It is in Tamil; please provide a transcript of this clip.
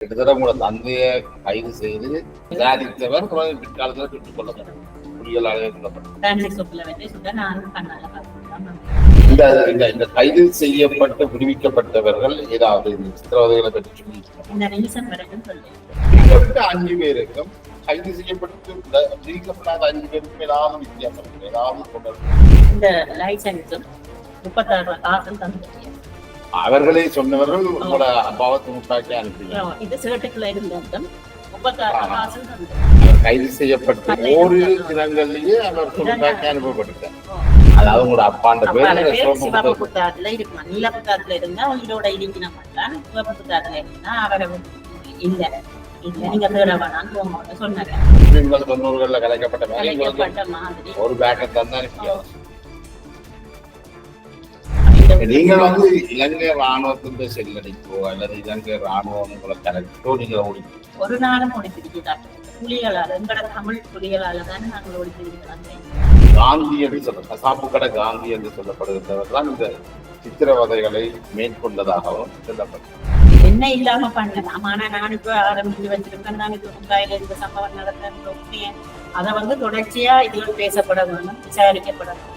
கிட்டத்தட்ட உங்களோட தந்தையை கைது செய்து விசாரித்தவர் பிறகு பிற்காலத்தில் புலிகளாலே கொல்லப்பட்டார் கண்ணால பார்த்துதான் இந்த கைது செய்யப்பட்டு விடுவிக்கப்பட்டவர்கள் ஏதாவது இந்த சித்திரவதைகளை பற்றி அஞ்சு பேருக்கும் கைது செய்யப்பட்டு விடுவிக்கப்படாத அஞ்சு பேருக்கும் ஏதாவது வித்தியாசம். ஏதாவது தொடர்பு? இந்த லைசன்ஸும் முப்பத்தாறு காசும் தந்துருக்கேன் அவர்களே சொன்னவர்கள் உங்களோட அப்பாவை துணுக்காக்கி அனுப்பினார் இது சேட்டுக்குள்ள அவர் கைது செய்யப்பட்ட ஓரிரு தினங்கள்லயே அவர் துணுக்காக்கி அனுப்பப்பட்டிருக்கார். அதாவது உங்களோட அப்பாண்ட பேரு பேர் சிவப்பு சோமபுத்தர். புத்தாத்துல இருக்குமா? நீல புத்தாத்துல இருந்தா உயிரோட இருக்கிற மாட்டான் சிவப்பு புத்தாத்துல இருந்தா அவரை இல்ல. தொண்ணூறுகள்ல கலைக்கப்பட்ட மாதிரி ஒரு பேக்கை தந்தா நீங்கள் வந்து இலங்கை ராணுவத்தின் செல்லடிக்கோ அல்லது இலங்கை ராணுவம் உங்களை கலெக்டோ நீங்க ஓடி ஒரு நாளும் ஒழித்திருக்கிறார் புலிகளால எங்கட தமிழ் புலிகளால தானே நாங்கள் ஒழித்திருக்கிறோம் காந்தி என்று சொல்ல கசாப்பு கடை காந்தி என்று சொல்லப்படுகின்றவர் தான் இந்த சித்திரவதைகளை மேற்கொண்டதாகவும் சொல்லப்பட்டது. என்ன இல்லாம பண்ணலாம் ஆனா நான் இப்ப ஆரம்பிச்சு வச்சிருக்கேன் நான் இப்ப முந்தாயில இந்த சம்பவம் நடந்த அதை வந்து தொடர்ச்சியா இதில் பேசப்பட வேண்டும் விசாரிக்கப்பட வேண்டும்.